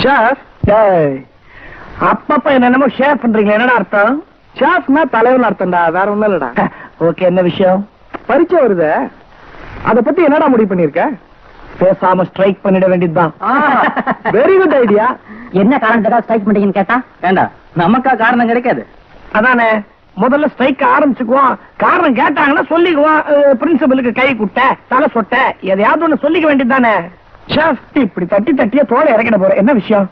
Shape அப்பப்ப என்னென்னமோ shape பண்றீங்களா என்னடா அர்த்தம்? ஷேஃப்னா தலைவன் அர்த்தம்டா வேற ஒண்ணும் இல்லடா. ஓகே என்ன விஷயம்? பரீட்சை வருது. அத பத்தி என்னடா முடிவு பண்ணிருக்க பேசாம ஸ்ட்ரைக் பண்ணிட வேண்டியதுதான். வெரி குட் ஐடியா என்ன காரணத்துக்காக ஸ்ட்ரைக் பண்றீங்கன்னு கேட்டா? வேண்டாம் நமக்கா காரணம் கிடைக்காது. அதானே முதல்ல ஸ்ட்ரைக் ஆரம்பிச்சுக்குவோம். காரணம் கேட்டாங்கன்னா சொல்லிக்குவோம். பிரின்சிபலுக்கு கை குட்ட தலை சொட்ட எதையாவது ஒண்ணு சொல்லிக்க வேண்டியதுதானே. இப்படி தட்டி தட்டிய தோலை இறக்கிட போற. என்ன விஷயம்?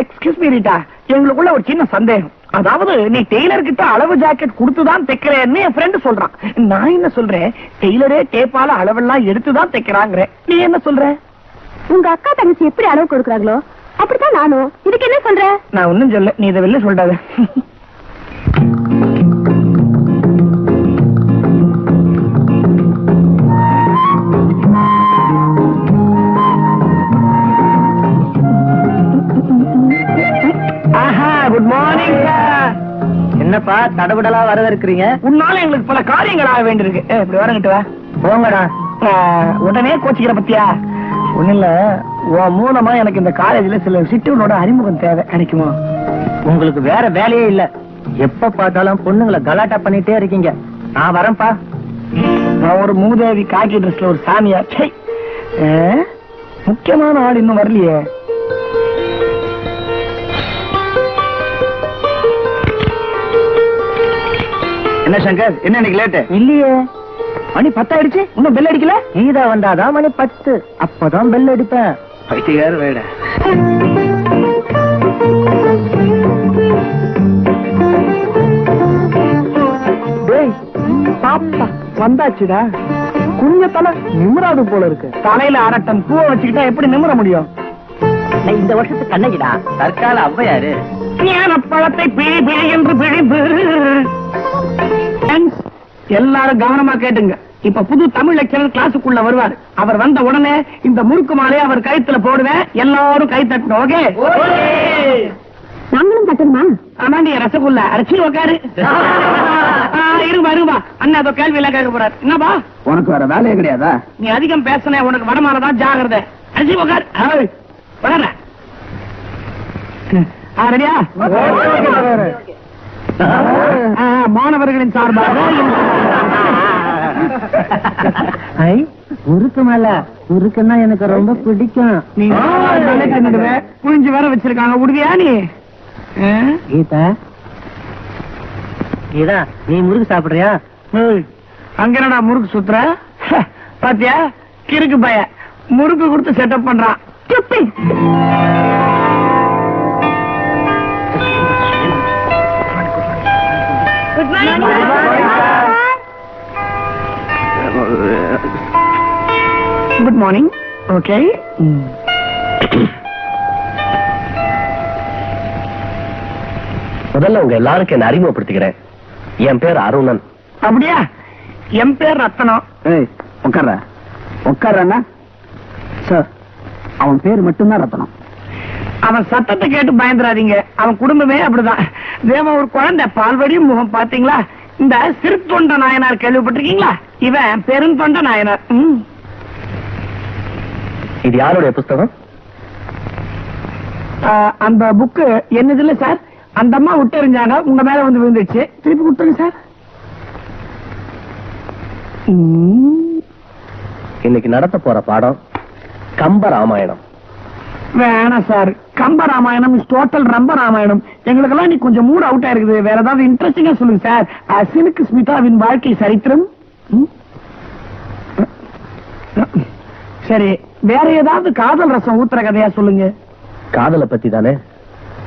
Excuse me Rita. எங்களுக்குள்ள ஒரு சின்ன சந்தேகம். அதாவது நீ டெய்லர் கிட்ட அளவு ஜாக்கெட் கொடுத்துதான் தைக்கிறேன்னு என் ஃப்ரெண்ட் சொல்றான். நான் என்ன சொல்றேன்? டெய்லரே டேப்பால அளவெல்லாம் எடுத்துதான் தைக்கிறாங்கிற நீ என்ன சொல்ற? உங்க அக்கா தங்கச்சி எப்படி அளவு கொடுக்குறாங்களோ அப்படித்தான் நானும். இதுக்கு என்ன சொல்ற? நான் ஒண்ணும் சொல்ல நீ இதை வெளில சொல்றாத. என்னப்பா தடபுடலா வரத இருக்கிறீங்க உன்னால எங்களுக்கு பல காரியங்கள் ஆக வேண்டியிருக்கு இப்படி வரங்கிட்டு வா. போங்கடா. உடனே கோச்சிக்கிற பத்தியா? ஒண்ணு இல்ல. உன் மூலமா எனக்கு இந்த காலேஜ்ல சில சிட்டுகளோட அறிமுகம் தேவை கிடைக்குமா? உங்களுக்கு வேற வேலையே இல்ல. எப்ப பார்த்தாலும் பொண்ணுங்களை கலாட்டா பண்ணிட்டே இருக்கீங்க. நான் வரேன்ப்பா. நான் ஒரு மூதேவி காக்கி ட்ரெஸ்ல ஒரு சாமியா? முக்கியமான ஆள் இன்னும் வரலையே. என்ன சங்கர்? என்ன இன்னைக்கு லேட்டு இல்லையே. மணி பத்தாயிடுச்சு? இன்னும் பெல் அடிக்கல? கீதா வந்தாதான் மணி பத்து. அப்பதான் பெல் அடிப்பேன். பைத்தியக்கார வேட. பாப்பா வந்தாச்சுடா. குஞ்ச தலை நிமிராது போல இருக்கு. தலையில அரட்டன் பூவை வச்சுக்கிட்டா எப்படி நிமிர முடியும்? இந்த வருஷத்துக்கு கண்ணகிடா. தற்கால ஔவையாரு. ஞான பழத்தை பிழி பிழி என்று Friends, எல்லாரும் கவனமா கேட்டுங்க. இப்ப புது தமிழ் லெக்சரர் கிளாஸுக்குள்ள வருவார். அவர் வந்த உடனே இந்த முறுக்கு மாலையை அவர் கழுத்துல போடுவேன். எல்லாரும் கை தட்டணும் ஓகே நாங்களும் கட்டணுமா ஆமாண்டி ரசகுல்லா. அரைச்சி உக்காரு. ஆ, இருமா இருமா. அண்ணா அதோ கேள்வி எல்லாம் கேட்க போறாரு. என்னப்பா? உனக்கு வேற வேலையே கிடையாதா? நீ அதிகம் பேசுன உனக்கு வடமானதான் ஜாகிரதை. அரிசி உக்கார். வர ரெடியா? மாணவர்களின் சார்பாக. ஐ உருக்கு மேல உருக்குன்னா எனக்கு ரொம்ப பிடிக்கும். நீ புழிஞ்சு வேற வச்சிருக்காங்க. விடுவியா நீ? கீதா. கீதா நீ முறுக்கு சாப்பிடுறியா? ஏய், அங்க என்னடா முறுக்கு சுத்துற? பாத்தியா? கிறுக்கு பய முறுக்கு கொடுத்து செட்டப் பண்றான். குட் மார்னிங் ஓகே முதல்ல உங்க எல்லாருக்கும் என்ன அறிமுகப்படுத்திக்கிறேன். என் பேர் அருணன். அப்படியா? என் பேர் ரத்தனம். உட்கார்ற. உட்கார்றா சார் அவன் பேர் மட்டும்தான் ரத்தனம். அவன் சத்தத்தை கேட்டு பயந்துராதீங்க அவன் குடும்பமே அப்படிதான். தேவன் ஒரு குழந்தை பால்வடியும் முகம் பாத்தீங்களா இந்த சிறுத்தொண்ட நாயனார் கேள்விப்பட்டிருக்கீங்களா? இவன் பெருந்தொண்ட நாயனார். இது யாருடைய புஸ்தகம்? அந்த புக்கு என்னது இல்ல சார்? அந்த அம்மா விட்டு எறிஞ்சாங்க உங்க மேல வந்து விழுந்துச்சு திருப்பி கொடுத்துருங்க சார். இன்னைக்கு நடத்த போற பாடம் கம்ப ராமாயணம் வேணாம் sir Kamba Ramayanam is total Rambha Ramayanam. எங்களுக்கெல்லாம் நீ கொஞ்சம் மூட் அவுட் ஆயிருக்குது வேற ஏதாவது இன்ட்ரெஸ்டிங்கா சொல்லுங்க சார் அசினுக்கு ஸ்மிதாவின் வாழ்க்கை சரித்திரம்? சரி வேற ஏதாவது காதல் ரசம் ஊத்துற கதையா சொல்லுங்க. காதலை பத்தி தானே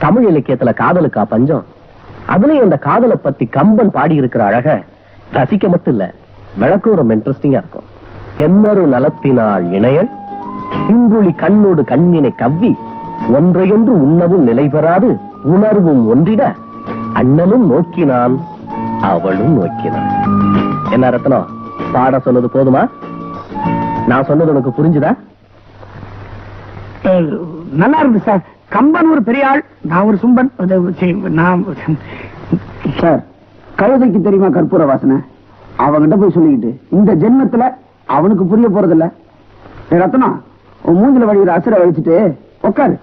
தமிழ் இலக்கியத்துல காதலுக்கா பஞ்சம்? அதுலயும் இந்த காதலை பத்தி கம்பன் பாடி இருக்கிற அழக ரசிக்க மட்டும் இல்ல விளக்கும் ரொம்ப இன்ட்ரெஸ்டிங்கா இருக்கும். எம்மரு நலத்தினால் இணையன் சிங்குழி கண்ணோடு கண்ணினை கவ்வி ஒன்றையொன்று உண்ணவும் நிலை பெறாது உணர்வும் ஒன்றிட அண்ணனும் நோக்கினான் அவளும் நோக்கினான். என்ன ரத்னம் பாட சொன்னது போதுமா? நான் சொன்னது உனக்கு புரிஞ்சுதா? நல்லா இருந்து சார். கம்பன் ஒரு பெரிய ஆள் நான் ஒரு சும்பன். சரி, நான் சார் கழுதைக்கு தெரியுமா கற்பூர வாசனை? அவங்கிட்ட போய் சொல்லிக்கிட்டு இந்த ஜென்மத்துல அவனுக்கு புரிய போறதில்ல. ரத்னம் உன் மூஞ்சில வடிகிற அசுரை வலிச்சுட்டு உட்காரு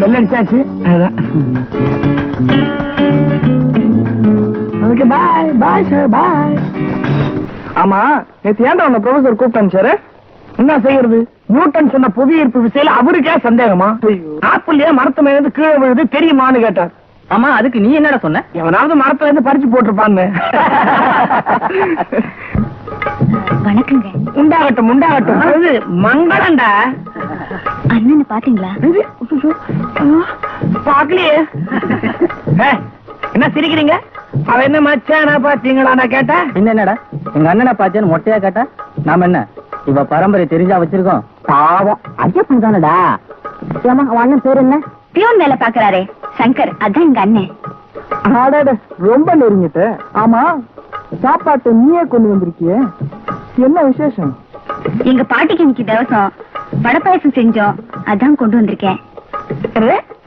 பெல் அடிச்சாச்சு. அதான். Okay bye bye sir bye ஆமா நேத்து ஏன்டா உன்னை ப்ரொஃபசர் கூப்பிட்டான் சார்? என்ன செய்யறது? நியூட்டன் சொன்ன புவி ஈர்ப்பு விசையில அவருக்கே சந்தேகமா? ஆப்பிள் ஏன் மரத்து மேல கீழே விழுது தெரியுமான்னு கேட்டார். ஆமா அதுக்கு நீ என்னடா சொன்ன? எவனாவது மரத்துல இருந்து பறிச்சு போட்டிருப்பான்னு. வணக்கங்க. உண்டாகட்டும் உண்டாகட்டும். அது மங்களம்டா. அண்ணனை பாத்தீங்களா பாக்கலையே என்ன சிரிக்கிறீங்க? அவ என்ன மச்சானா பாத்தீங்களா நான் கேட்டேன் பின்ன என்னடா? எங்க அண்ணனை பார்த்தேன்னு மொட்டையா கேட்டா? நாம என்ன? இவ பரம்பரை தெரிஞ்சா வச்சிருக்கோம். பாவம். ஐயப்பன் தானடா? ஏமா அண்ணன் பேர் என்ன? பியூன் வேலை பாக்குறாரே சங்கர் அதான் எங்க அண்ணன். அடட ரொம்ப நெருங்கிட்ட. ஆமா சாப்பாட்டை நீயே கொண்டு வந்திருக்கியே. என்ன விசேஷம்? எங்க பாட்டிக்கு இன்னைக்கு தவசம். வடை பாயசம் செஞ்சோம். அதான் கொண்டு வந்திருக்கேன்?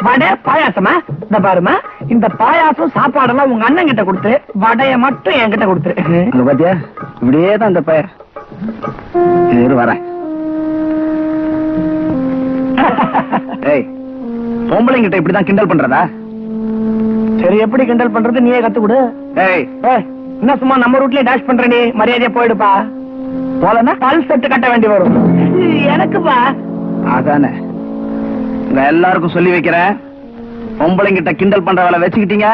வடை பாயாசமா? இந்த பாருமா இந்த பாயாசம் சாப்பாடெல்லாம் உங்க அண்ணன் கிட்ட கொடுத்து வடைய மட்டும் என்கிட்ட கொடுத்துரு பாத்தியா? இப்படியே தான் அந்த பையன் இரு வரேன் பொம்பளைங்கிட்ட இப்படிதான் கிண்டல் பண்றதா? சரி எப்படி கிண்டல் பண்றது? நீயே கத்து கொடு ஏய் என்ன சும்மா நம்ம ரூட்லயே டேஷ் பண்ற நீ? மரியாதையா போயிடுப்பா. போலன்னா பல் செட்டு கட்ட வேண்டி வரும். எனக்குப்பா. அதானே. உங்க எல்லாருக்கும் சொல்லி வைக்கிறேன். பொம்பளைங்கிட்ட கிண்டல் பண்ற வேலை வச்சுக்கிட்டீங்க.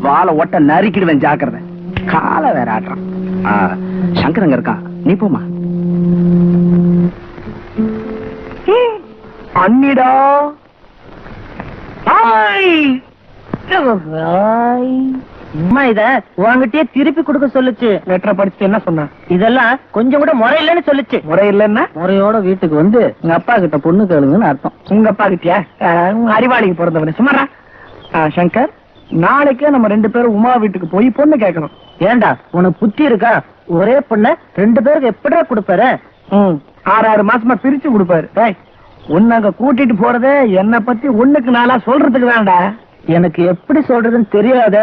வாழை ஒட்ட நறுக்கிடுவேன் ஜாக்கிரதை. காலை வேற ஆட்டுறான். ஆ, சங்கர் அங்க இருக்கான் நீ போமா ஹாய் அம்மா இத உங்ககிட்டயே திருப்பி கொடுக்க சொல்லுச்சு. லெட்டரை படிச்சுட்டு என்ன சொன்ன? இதெல்லாம் கொஞ்சம் கூட முறை இல்லைன்னு சொல்லுச்சு. முறை இல்லைன்னா? முறையோட வீட்டுக்கு வந்து எங்க அப்பா கிட்ட பொண்ணு கேளுங்கன்னு அர்த்தம். உங்க அப்பா கிட்டியா? உங்க அறிவாளிக்கு பிறந்தவன. சும்மாரா ஆ, சங்கர் நாளைக்கே நம்ம ரெண்டு பேரும் உமா வீட்டுக்கு போய் பொண்ணு கேட்கணும் ஏண்டா உனக்கு புத்தி இருக்கா? ஒரே பொண்ண ரெண்டு பேருக்கு எப்படிடா கொடுப்பாரு? ஆறு ஆறு மாசமா பிரிச்சு கொடுப்பாரு. உன்னை அங்க கூட்டிட்டு போறதே என்ன பத்தி ஒண்ணுக்கு நாளா சொல்றதுக்கு வேண்டா எனக்கு எப்படி சொல்றதுன்னு தெரியாத.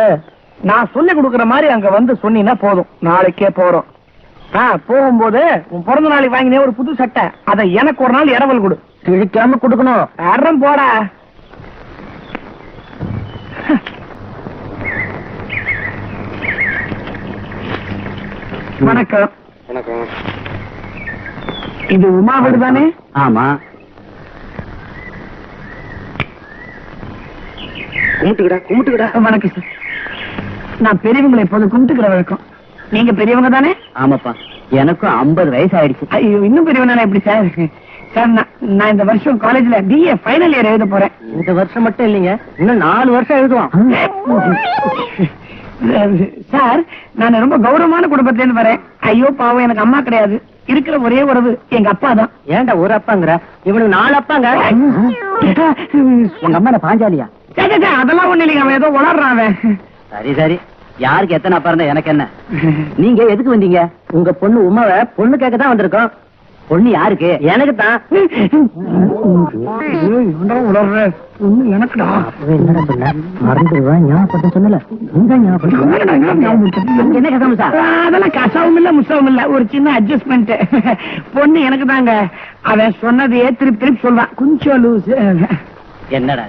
நான் சொல்லி கொடுக்கற மாதிரி அங்க வந்து சொன்னீங்கன்னா போதும். நாளைக்கே போறோம். ஆ போகும்போது உன் பிறந்த நாளைக்கு வாங்கினே ஒரு புது சட்டை. அதை எனக்கு ஒரு நாள் இரவல் கொடு. கிழிக்காம கொடுக்கணும். அறம் போடா. வணக்கம். வணக்கம். இது உமா வீடு தானே? ஆமா. கும்பிட்டுக்கடா கும்பிட்டுக்கடா. வணக்கம் சார். நான் பெரியவங்களை எப்போது கும்பிட்டுக்கிற வழக்கம். நீங்க பெரியவங்க தானே? ஆமாப்பா. எனக்கும் ஐம்பது வயசு ஆயிடுச்சு ஐயோ இன்னும் பெரியவனா எப்படி சார்? சார் நான் இந்த வருஷம் காலேஜ்ல பிஏ ஃபைனல் இயர் எழுத போறேன். இந்த வருஷம் மட்டும் இல்லைங்க. இன்னும் நாலு வருஷம் எழுதுவான் சார் நான் ரொம்ப கௌரவமான குடும்பத்துல இருந்து வரேன். ஐயோ பாவம் எனக்கு அம்மா கிடையாது. இருக்கிற ஒரே உறவு எங்க அப்பா தான். ஏன்டா ஒரு அப்பாங்கிற? இவனுக்கு நாலு அப்பாங்க. உங்க அம்மா பாஞ்சாலியா? அதெல்லாம் ஒண்ணு இல்லைங்க அவன் ஏதோ உளறான் சரி சரி. யாருக்கு எத்தனை அப்பா இருந்தா எனக்கு என்ன? நீங்க எதுக்கு வந்தீங்க? உங்க பொண்ணு உமாவை பொண்ணு கேட்க தான் வந்திருக்கோம். பொண்ணு யாருக்கு? எனக்கு தான். எனக்குடா. மறந்துடுவேன் ஞாபகப்படுத்த சொன்னல. நீங்க ஞாபகப்படுத்த என்ன கசம் சார் ஆ, அதெல்லாம் கசாவும் இல்ல முசாவும் இல்ல. ஒரு சின்ன அட்ஜஸ்ட்மெண்ட் பொண்ணு எனக்கு தாங்க. அவன் சொன்னதையே திருப்பி திருப்பி சொல்றான். கொஞ்சம் லூஸ் என்னடா?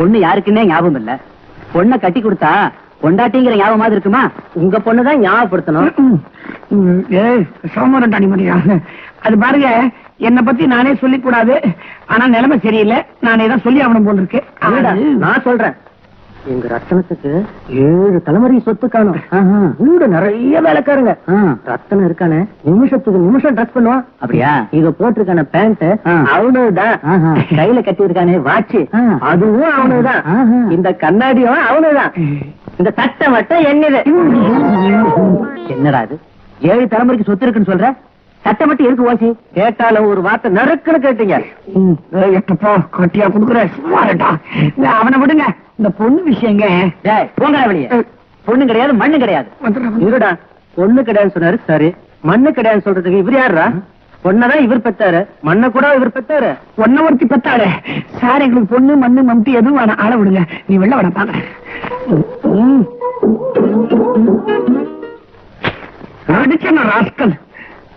பொண்ணு யாருக்குன்னே ஞாபகம் இல்ல. பொண்ணை கட்டி கொடுத்தா பொண்டாட்டிங்கிற ஞாபகமாவது இருக்குமா? உங்க பொண்ணு தான் ஞாபகப்படுத்தணும். ஏய் சோமரன் அடிமணியா அது பாருங்க என்னை பத்தி நானே சொல்லிக் கூடாது. ஆனா நிலைமை சரியில்லை. நானே தான் சொல்லி ஆகணும் போல் இருக்கு. நான் சொல்றேன். எங்க ரத்தனத்துக்கு ஏழு தலைமுறை சொத்து காணும். வீடு நிறைய வேலைக்காரங்க. ரத்தனம் இருக்கானே நிமிஷத்துக்கு நிமிஷம் ட்ரெஸ் பண்ணுவான். அப்படியா? இத போட்டிருக்கான பேண்ட் அவனுதான் கையில கட்டி இருக்கானே வாட்ச் அதுவும் அவனுதான் இந்த கண்ணாடியும் அவனுதான் இந்த சட்டை மட்டும் என்னது? என்னடா இது? ஏழு தலைமுறைக்கு சொத்து இருக்குன்னு சொல்ற? சட்டை மட்டும் இருக்கு ஓசி கேட்டாலும் ஒரு வார்த்தை நறுக்குன்னு கேட்டீங்க. எப்பப்போ கட்டியா குடுக்குற? சும்மாடா அவனை விடுங்க. இந்த பொண்ணு விஷயங்க. டேய், போங்கடா வெளியே. பொண்ணு கிடையாது மண்ணு கிடையாது. இருடா. பொண்ணு கிடையாது சொன்னாரு சரி. மண்ணு கிடையாது சொல்றதுக்கு இவர் யாருடா பொண்ணதான் இவர் பெத்தாரு. மண்ணை கூட இவர் பெத்தாரு. ஒன்ன ஒருத்தி பத்தாளே. சார் எங்களுக்கு பொண்ணு மண்ணு மம்டி எதுவும் வேணாம். ஆள விடுங்க. நீ வெளில வட பாக்குறேன். ராஸ்கல்.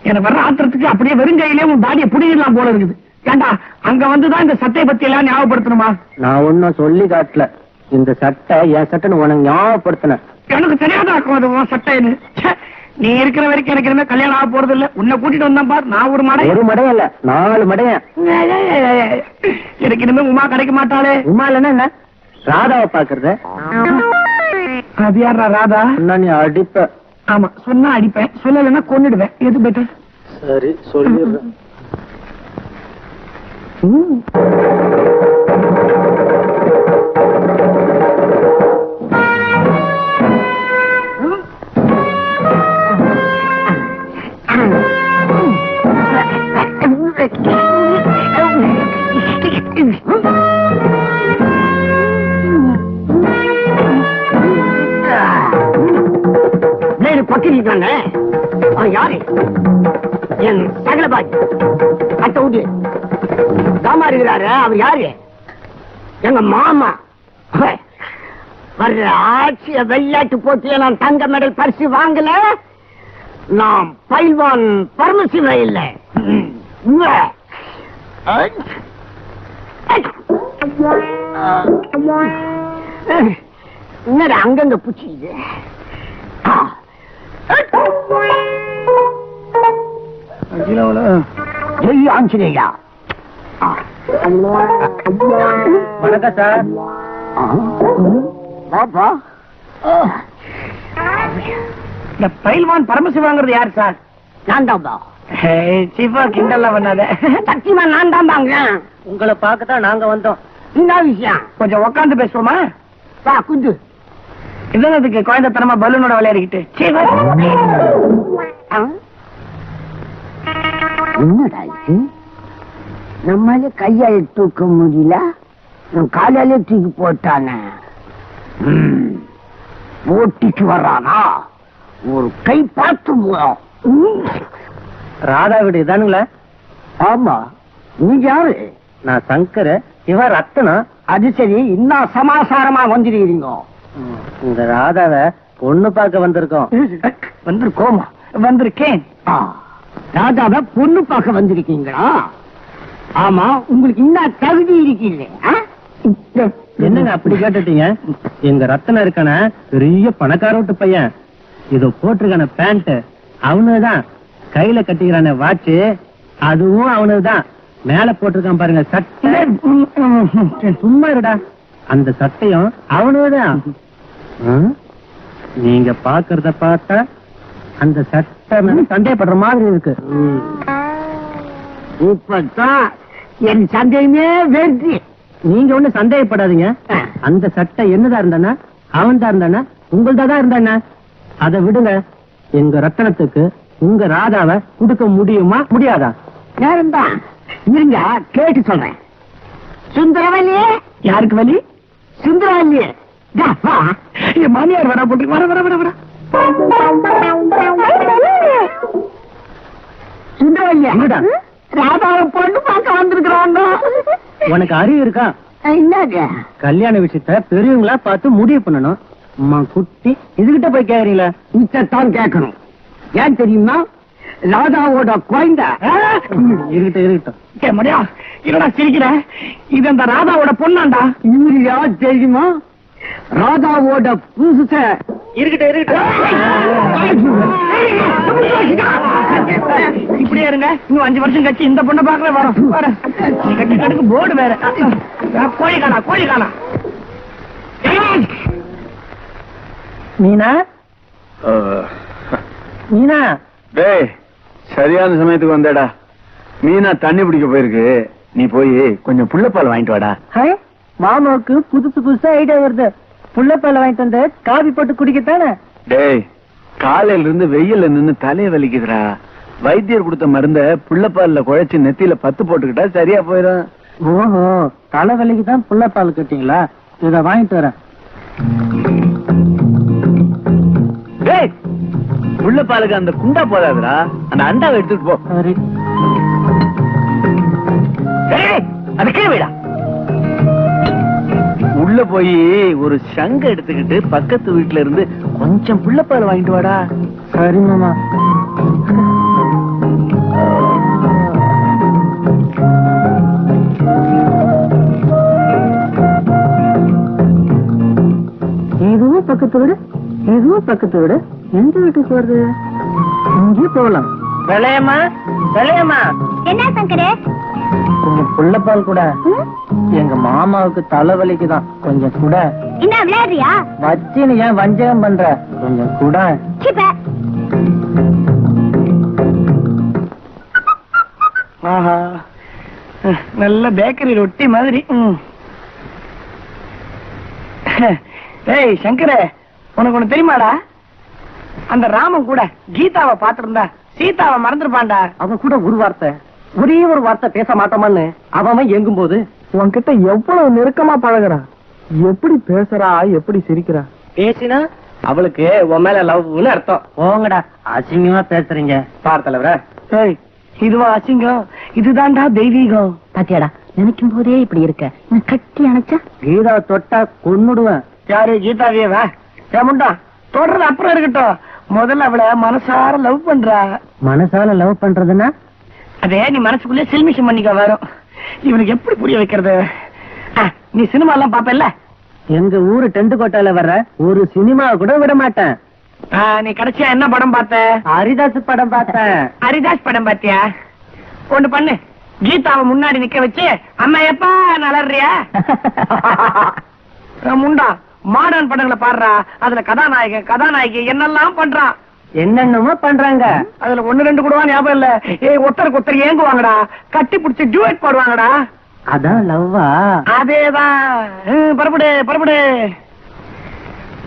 எனக்கு வர்ற ஆத்திரத்துக்கு அப்படியே வெறுங்கையிலே உன் தாடியை புடிக்கலாம் போல இருக்குது. ஏண்டா அங்க வந்துதான் இந்த சட்டையை பத்தி எல்லாம் ஞாபகப்படுத்தணுமா? நான் ஒன்னும் சொல்லி காட்டல. இந்த சட்டை என் சட்டைன்னு உனக்கு ஞாபகப்படுத்தினேன். எனக்கு தெரியாதா அது உன் சட்டைன்னு. நீ இருக்கிற வரைக்கும் எனக்கு இனிமே கல்யாணம் ஆக போறது இல்ல உன்னை கூட்டிட்டு வந்தேன் பார் நான் ஒரு மடை ஒரு மடையம் இல்ல நாலு மடையன். எனக்கு இனிமே உமா கிடைக்க மாட்டாளே. உமா இல்லைன்னா என்ன? ராதாவை பாக்குறத அது யாரா ராதா? நீ அடிப்ப. ஆமா சொன்னா அடிப்பேன் சொல்லலைன்னா கொன்னுடுவேன். எது பெட்டர் சரி சொல்லிடுறேன். பக்கிரிக்கானே யாரு? என் சகல அத்த விட்டு காமா இருக்கிறாரு அவர் யாரு? எங்க மாமா. வர்ற ஆட்சிய வெள்ளாட்டு போட்டியில நான் தங்க மெடல் பரிசு வாங்கல. நான் பைல்வான் பரமசிவ இல்ல. ம், என்னடா அங்கங்க பூச்சி ஆ. ஜெய் ஆஞ்சநேயா. வணக்கம் சார். பாப்பா இந்த பைல்வான் பரமசிவாங்கிறது யார் சார்? நான் தான் சிவா கிண்டல்ல பண்ணாத. சத்தியமா நான் தான் தாங்க உங்களை பார்க்கத்தான் நாங்க வந்தோம். என்ன விஷயம்? கொஞ்சம் உட்காந்து பேசுவோமா? வா குஞ்சு இதுக்கு குழந்தைத்தனமா பலூனோட விளையாடிக்கிட்டு? என்னடா இது? கையால தூக்க முடியல. நம்ம காலாலே தூக்கி போட்டானே. போட்டிக்கு வர்றானா? ஒரு கை பார்த்து போறோம். ராதா வீடு இதானுங்களா? ஆமா. நீங்க யாரு? நான் சங்கர். இவ ரத்தனா? அது சரி இன்னும் சமாசாரமா வந்துருக்கீங்க இந்த ராதாவை பொண்ணு பார்க்க வந்திருக்கோம். வந்திருக்கோமா? வந்திருக்கேன். ஆ, ராஜாவை பொண்ணு பார்க்க வந்திருக்கீங்களா? ஆமா உங்களுக்கு இன்னும் தகுதி இருக்கீங்க என்னங்க அப்படி கேட்டுட்டீங்க? எங்க ரத்தனம் இருக்கான பெரிய பணக்கார வீட்டு பையன். இதோ போட்டிருக்கான பேண்ட் அவனுதான். கையில கட்டிக்கிறான வாட்ச் அதுவும் அவனுதான். மேல போட்டிருக்கான் பாருங்க சட்டை. சும்மா இருடா. அந்த சட்டையும் அவனுதான்? நீங்க பாக்குறத பார்த்தா அந்த சட்டை மேல சந்தேகப்படுற மாதிரி இருக்கு. இப்பதான் என் சந்தேகமே வெற்றி நீங்க ஒண்ணு சந்தேகப்படாதீங்க. அந்த சட்டை என்னதா இருந்தானா? அவன் தான் இருந்தானா? உங்கள்தான் தான் இருந்தானா? அதை விடுங்க. எங்க ரத்தனத்துக்கு உங்க ராதாவை கொடுக்க முடியுமா? முடியாதா? நேரம் தான் இருங்க கேட்டு சொல்றேன். சுந்தரவல்லியே யாருக்கு வலி? சுந்தரவல்லியே இதா, வா. என் மாமியார் வரா போட்டு வர வர வர வர. என்னடா? ராதாவை பொண்ணு பார்க்க வந்திருக்கிறாங்க. உனக்கு அறிவு இருக்கா? என்னங்க கல்யாண விஷயத்த பெரியவங்களா பார்த்து முடிவு பண்ணணும். அம்மா குட்டி இதுகிட்ட போய் கேக்குறீங்களா? இத்தான் கேட்கணும் ஏன் தெரியுமா ராதாவோட குழந்தை. இருக்கட்டும் இருக்கட்டும் மடியா என்னடா சிரிக்கிற? இது அந்த ராதாவோட பொண்ணாண்டா? இவரு யார் தெரியுமா ராதாவோட புதுச. இருக்கட்டும் இருக்கட்டும். இப்படியே இருங்க. இன்னும் அஞ்சு வருஷம் கழிச்சு இந்த பொண்ணை பார்க்கல வரோம். வர கட்டி கட்டுக்கு போர்டு வேற. கோழி காலா கோழி காலா மீனா? மீனா? டேய் சரியான சமயத்துக்கு வந்தேடா. மீனா தண்ணி பிடிக்க போயிருக்கு. நீ போய் கொஞ்சம் புள்ளப்பால் வாங்கிட்டு வாடா. மாமாவுக்கு புதுசு புதுசா ஐடியா வருது. புள்ளப்பால வாங்கிட்டு வந்து காபி போட்டு குடிக்கத்தானே? டேய் காலையில இருந்து வெயில்ல நின்னு தலைய வலிக்குதுடா. வைத்தியர் கொடுத்த மருந்த புள்ளப்பால்ல குழைச்சு நெத்தியில பத்து போட்டுக்கிட்டா சரியா போயிடும் ஓஹோ தலைவலிக்கு தான் புள்ளப்பால் கட்டிங்களா? இத வாங்கிட்டு வரேன். புள்ளப்பாலுக்கு அந்த குண்டா போதாதுடா. அந்த அண்டாவை எடுத்துட்டு போ. அது கீழே உள்ள போய் ஒரு சங்க எடுத்துக்கிட்டு பக்கத்து வீட்டுல இருந்து கொஞ்சம் புள்ளப்பால் வாங்கிட்டு வாடா. சரி மாமா. இதுவும் பக்கத்து வீடு இதுவும் பக்கத்து வீடு. எந்த வீட்டுக்கு வருது இங்கே போகலாம். விளையம்மா விளையம்மா என்ன சங்கரே? கொஞ்சம் புள்ளப்பால் கூட. எங்க மாமாவுக்கு தலைவலிக்கு தான் கொஞ்சம் கூட. என்ன விளையாடுறியா? வச்சின்னு ஏன் வஞ்சகம் பண்ற? கொஞ்சம் கூட. ஆஹா. நல்ல பேக்கரி ரொட்டி மாதிரி. டேய் சங்கரே உனக்கு ஒண்ணு தெரியுமாடா? அந்த ராமன் கூட கீதாவை பாத்திருந்தா சீதாவை மறந்துருப்பான்டா. அவன் கூட ஒரு வார்த்தை ஒரே ஒரு வார்த்தை பேச மாட்டோமான்னு அவன் எங்கும் போது உன்கிட்ட எவ்வளவு நெருக்கமா பழகுறா? எப்படி பேசுறா எப்படி சிரிக்கிறா? பேசினா அவளுக்கு உன் மேல லவ்னு அர்த்தம். போங்கடா அசிங்கமா பேசுறீங்க. பார் தலைவர. ஏய் இதுவா அசிங்கம்? இதுதான்டா தெய்வீகம். பாத்தியாடா நினைக்கும் போதே இப்படி இருக்க. கட்டி அணைச்சா? கீதா தொட்டா கொன்னுடுவேன். யாரு கீதாவியவா? ஏமுண்டா தொடர்றது அப்புறம் இருக்கட்டும். முதல்ல அவளை மனசார லவ் பண்றா. மனசால லவ் பண்றதுன்னா? அதே நீ மனசுக்குள்ளே சில்மிஷம் பண்ணிக்க வரும். இவனுக்கு எப்படி புரிய வைக்கிறது? நீ சினிமா எல்லாம் பாப்பல்ல எங்க ஊரு டென்ட் கோட்டையில வர்ற ஒரு சினிமா கூட விட மாட்டேன். நீ கடைசியா என்ன படம் பார்த்த? ஹரிதாஸ் படம் பார்த்தேன். ஹரிதாஸ் படம் பாத்தியா ஒண்ணு பண்ணு. கீதாவை முன்னாடி நிக்க வச்சு அம்மா எப்பா நலர்றியா முண்டா. மாடர்ன் படங்களை பாடுறா அதுல கதாநாயகன் கதாநாயகி என்னெல்லாம் பண்றான் என்னென்னமோ பண்றாங்க. அதுல ஒண்ணு ரெண்டு கூடவா ஞாபகம் இல்ல. ஏய் ஒருத்தருக்கு ஒருத்தர் ஏங்குவாங்கடா. கட்டி பிடிச்சி டியூட் பாடுவாங்கடா. அதான் லவ்வா? அதேதான். ஹம், புறப்படு புறப்படு.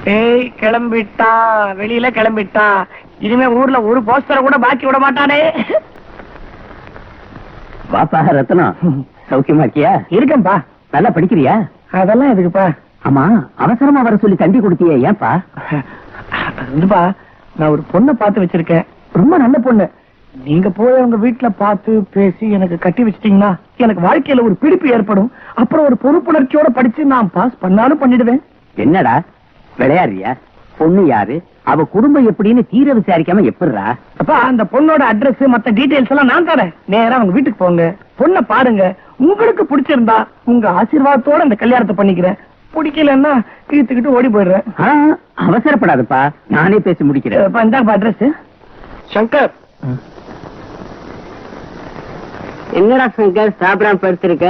ஏய் கிளம்பிட்டா. வெளியில கிளம்பிட்டா. இனிமே ஊர்ல ஒரு போஸ்டரை கூட பாக்கி விட மாட்டானே. வாப்பா ரத்னம். சௌக்கியமா இருக்கியா? இருக்கேன்பா. நல்லா படிக்கிறியா? அதெல்லாம் எதுக்குப்பா? ஆமா அவசரமா வர சொல்லி தண்டி கொடுத்தியே ஏன்பா? வந்துப்பா நான் ஒரு பொண்ணை பார்த்து வச்சிருக்கேன். ரொம்ப நல்ல பொண்ணு. நீங்க போய் உங்க வீட்டுல பார்த்து பேசி எனக்கு கட்டி வச்சிட்டீங்கன்னா எனக்கு வாழ்க்கையில ஒரு பிடிப்பு ஏற்படும். அப்புறம் ஒரு பொறுப்புணர்ச்சியோட படிச்சு நான் பாஸ் பண்ணாலும் பண்ணிடுவேன். என்னடா? விளையாடுறியா? பொண்ணு யாரு? அவ குடும்பம் எப்படின்னு தீர விசாரிக்காம எப்படிரா அப்பா அந்த பொண்ணோட அட்ரஸ் மத்த டீடைல்ஸ் எல்லாம் நான் தரேன். நேரா அவங்க வீட்டுக்கு போங்க. பொண்ணை பாருங்க. உங்களுக்கு பிடிச்சிருந்தா உங்க ஆசீர்வாதத்தோட அந்த கல்யாணத்தை பண்ணிக்கிறேன். பிடிக்கலன்னா இழுத்துக்கிட்டு ஓடி போயிடுறேன். அவசரப்படாதப்பா. நானே பேசி முடிக்கிறேன். இந்தாப்பா அட்ரஸ் சங்கர். என்னடா சங்கர் சாப்பிடாம படுத்திருக்க?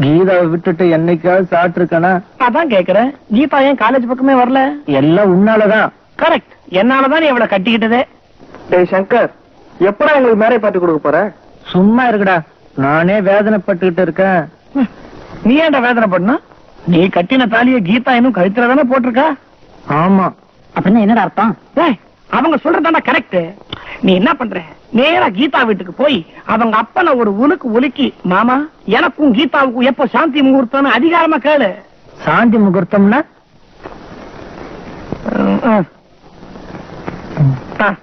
கீதாவை விட்டுட்டு என்னைக்காவது சாப்பிட்டுருக்கனா? அதான் கேக்குறேன். கீதா ஏன் காலேஜ் பக்கமே வரல? எல்லாம் உன்னாலதான். கரெக்ட் என்னாலதான் நீ அவளை கட்டிக்கிட்டதே. டேய் சங்கர் எப்படா உங்களுக்கு மேரேஜ் பார்த்து கொடுக்க போற? சும்மா இருக்குடா நானே வேதனைப்பட்டுக்கிட்டு இருக்கேன். நீ ஏன்டா வேதனை பண்ணா நீ கட்டின தாலிய கீதா இன்னும் கழுத்துல தானே போட்டிருக்கா? ஆமா. அப்படின்னா என்னடா அர்த்தம்? அவங்க சொல்றதாண்டா கரெக்ட் நீ என்ன பண்ற? நேரா கீதா வீட்டுக்கு போய் அவங்க அப்பனை ஒரு உலுக்கு உலுக்கி மாமா எனக்கும் கீதாவுக்கும் எப்போ சாந்தி முகூர்த்தம்னு அதிகாரமா கேளு. சாந்தி முகூர்த்தம்னா?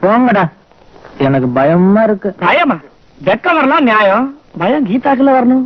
போங்கடா. எனக்கு பயமா இருக்கு. பயமா? வெக்கம் வரலாம் நியாயம். பயம் கீதாக்குள்ள வரணும்.